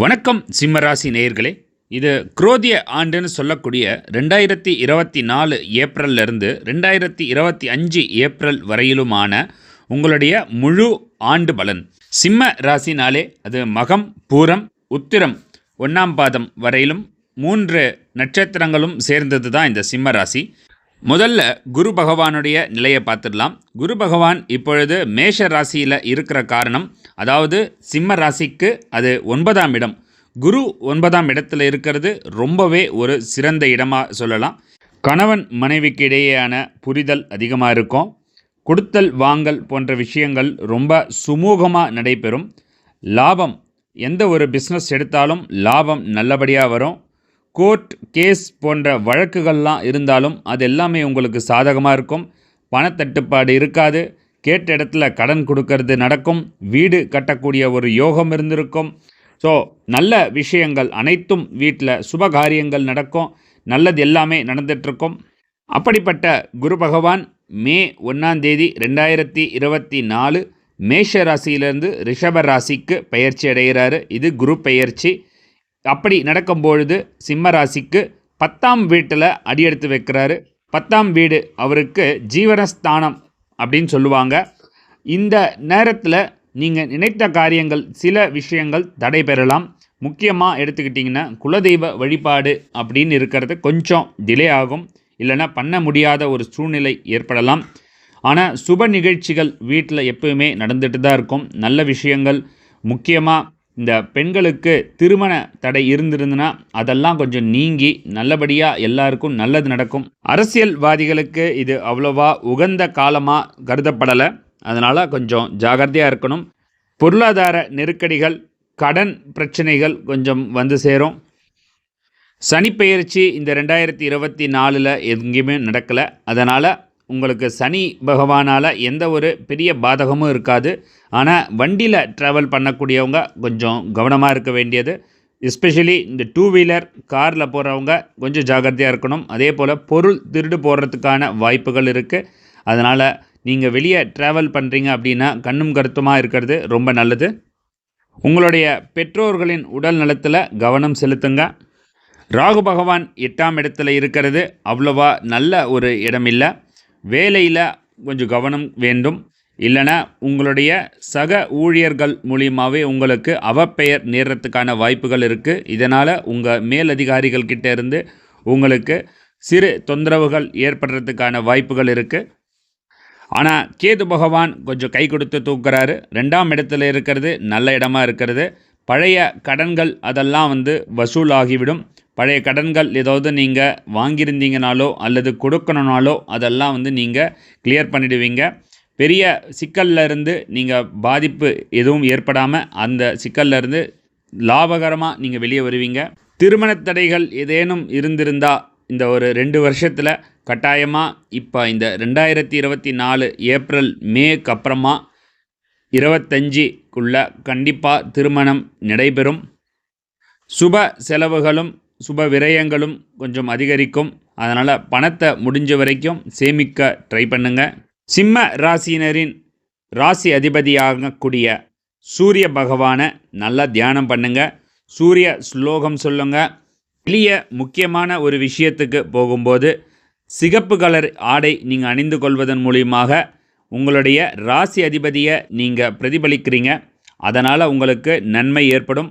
வணக்கம் சிம்மராசி நேயர்களே. இது குரோதிய ஆண்டுன்னு சொல்லக்கூடிய ரெண்டாயிரத்தி இருபத்தி நாலு ஏப்ரல்ல இருந்து ரெண்டாயிரத்தி இருபத்தி அஞ்சு ஏப்ரல் வரையிலுமான உங்களுடைய முழு ஆண்டு பலன். சிம்ம ராசினாலே அது மகம் பூரம் உத்திரம் ஒன்றாம் பாதம் வரையிலும் மூன்று நட்சத்திரங்களும் சேர்ந்தது தான் இந்த சிம்ம ராசி. முதல்ல குரு பகவானுடைய நிலையை பார்த்துடலாம். குரு பகவான் இப்பொழுது மேஷ ராசியில் இருக்கிற காரணம் அதாவது சிம்ம ராசிக்கு அது ஒன்பதாம் இடம். குரு ஒன்பதாம் இடத்துல இருக்கிறது ரொம்பவே ஒரு சிறந்த இடமாக சொல்லலாம். கணவன் மனைவிக்கு இடையேயான புரிதல் அதிகமாக இருக்கும். கொடுத்தல் வாங்கல் போன்ற விஷயங்கள் ரொம்ப சுமூகமாக நடைபெறும். லாபம் எந்த ஒரு பிஸ்னஸ் எடுத்தாலும் லாபம் நல்லபடியாக வரும். கோர்ட் கேஸ் போன்ற வழக்குகள்லாம் இருந்தாலும் அது எல்லாமே உங்களுக்கு சாதகமாக இருக்கும். பணத்தட்டுப்பாடு இருக்காது. கேட்ட இடத்துல கடன் கொடுக்கறது நடக்கும். வீடு கட்டக்கூடிய ஒரு யோகம் இருந்திருக்கும். ஸோ நல்ல விஷயங்கள் அனைத்தும் வீட்டில் சுப காரியங்கள் நடக்கும். நல்லது எல்லாமே நடந்துகிட்ருக்கும் அப்படிப்பட்ட குரு பகவான் மே ஒன்றாம் தேதி ரெண்டாயிரத்தி இருபத்தி நாலு மேஷ ராசியிலிருந்து ரிஷப ராசிக்கு பயிற்சி அடைகிறாரு. இது குரு பெயர்ச்சி. அப்படி நடக்கும்பொழுது சிம்ம ராசிக்கு பத்தாம் வீட்டில் அடியெடுத்து வைக்கிறாரு. பத்தாம் வீடு அவருக்கு ஜீவனஸ்தானம் அப்படின்னு சொல்லுவாங்க. இந்த நேரத்தில் நீங்கள் நினைத்த காரியங்கள் சில விஷயங்கள் தடைபெறலாம் முக்கியமாக எடுத்துக்கிட்டிங்கன்னா குலதெய்வ வழிபாடு அப்படின்னு இருக்கிறது கொஞ்சம் டிலே ஆகும். இல்லைன்னா பண்ண முடியாத ஒரு சூழ்நிலை ஏற்படலாம். ஆனால் சுப நிகழ்ச்சிகள் வீட்டில் எப்பவுமே நடந்துட்டு தான் இருக்கும். நல்ல விஷயங்கள் முக்கியமாக இந்த பெண்களுக்கு திருமண தடை இருந்திருந்துன்னா அதெல்லாம் கொஞ்சம் நீங்கி நல்லபடியாக எல்லாருக்கும் நல்லது நடக்கும். அரசியல்வாதிகளுக்கு இது அவ்வளோவா உகந்த காலமாக கருதப்படலை. அதனால் கொஞ்சம் ஜாகிரதையாக இருக்கணும். பொருளாதார நெருக்கடிகள் கடன் பிரச்சனைகள் கொஞ்சம் வந்து சேரும். சனிப்பெயர்ச்சி இந்த ரெண்டாயிரத்தி இருபத்தி நாலில் எங்கேயுமே நடக்கலை. அதனால் உங்களுக்கு சனி பகவானால் எந்த ஒரு பெரிய பாதகமும் இருக்காது. ஆனால் வண்டியில் ட்ராவல் பண்ணக்கூடியவங்க கொஞ்சம் கவனமாக இருக்க வேண்டியது. எஸ்பெஷலி இந்த டூ வீலர் காரில் போகிறவங்க கொஞ்சம் ஜாகிரதையாக இருக்கணும். அதே போல் பொருள் திருடு போடுறதுக்கான வாய்ப்புகள் இருக்குது அதனால் நீங்கள் வெளியே ட்ராவல் பண்ணுறீங்க அப்படின்னா கண்ணும் கருத்துமாக இருக்கிறது ரொம்ப நல்லது. உங்களுடைய பெற்றோர்களின் உடல் நலத்தில் கவனம் செலுத்துங்க. ராகு பகவான் எட்டாம் இடத்துல இருக்கிறது. அவ்வளோவா நல்ல ஒரு இடம் இல்லை வேலையில் கொஞ்சம் கவனம் வேண்டும். இல்லைனா உங்களுடைய சக ஊழியர்கள் மூலியமாகவே உங்களுக்கு அவப்பெயர் நேர்றதுக்கான வாய்ப்புகள் இருக்குது இதனால் உங்கள் மேலதிகாரிகள் கிட்டே இருந்து உங்களுக்கு சிறு தொந்தரவுகள் ஏற்படுறதுக்கான வாய்ப்புகள் இருக்குது ஆனால் கேது பகவான் கொஞ்சம் கை கொடுத்து தூக்குறாரு. ரெண்டாம் இடத்துல இருக்கிறது நல்ல இடமா இருக்கிறது. பழைய கடன்கள் அதெல்லாம் வந்து வசூலாகிவிடும். பழைய கடன்கள் ஏதாவது நீங்கள் வாங்கியிருந்தீங்கனாலோ அல்லது கொடுக்கணுனாலோ அதெல்லாம் வந்து நீங்கள் கிளியர் பண்ணிடுவீங்க. பெரிய சிக்கல்ல இருந்து நீங்கள் பாதிப்பு எதுவும் ஏற்படாமல் அந்த சிக்கல்ல இருந்து லாபகரமாக நீங்கள் வெளியே வருவீங்க. திருமண தடைகள் ஏதேனும் இருந்திருந்தால் இந்த ஒரு ரெண்டு வருஷத்தில் கட்டாயமாக இப்போ இந்த ரெண்டாயிரத்தி இருபத்தி நாலு ஏப்ரல் மேக்கு அப்புறமா இருபத்தஞ்சிக்குள்ள கண்டிப்பாக திருமணம் நடைபெறும். சுப செலவுகளும் சுப விரயங்களும் கொஞ்சம் அதிகரிக்கும். அதனால் பணத்தை முடிஞ்ச வரைக்கும் சேமிக்க ட்ரை பண்ணுங்க. சிம்ம ராசியினரின் ராசி அதிபதியாகக்கூடிய சூரிய பகவானை நல்லா தியானம் பண்ணுங்க. சூரிய ஸ்லோகம் சொல்லுங்க. எளிய முக்கியமான ஒரு விஷயத்துக்கு போகும்போது சிகப்பு கலர் ஆடை நீங்கள் அணிந்து கொள்வதன் மூலியமாக உங்களுடைய ராசி அதிபதியை நீங்கள் பிரதிபலிக்கிறீங்க. அதனால் உங்களுக்கு நன்மை ஏற்படும்.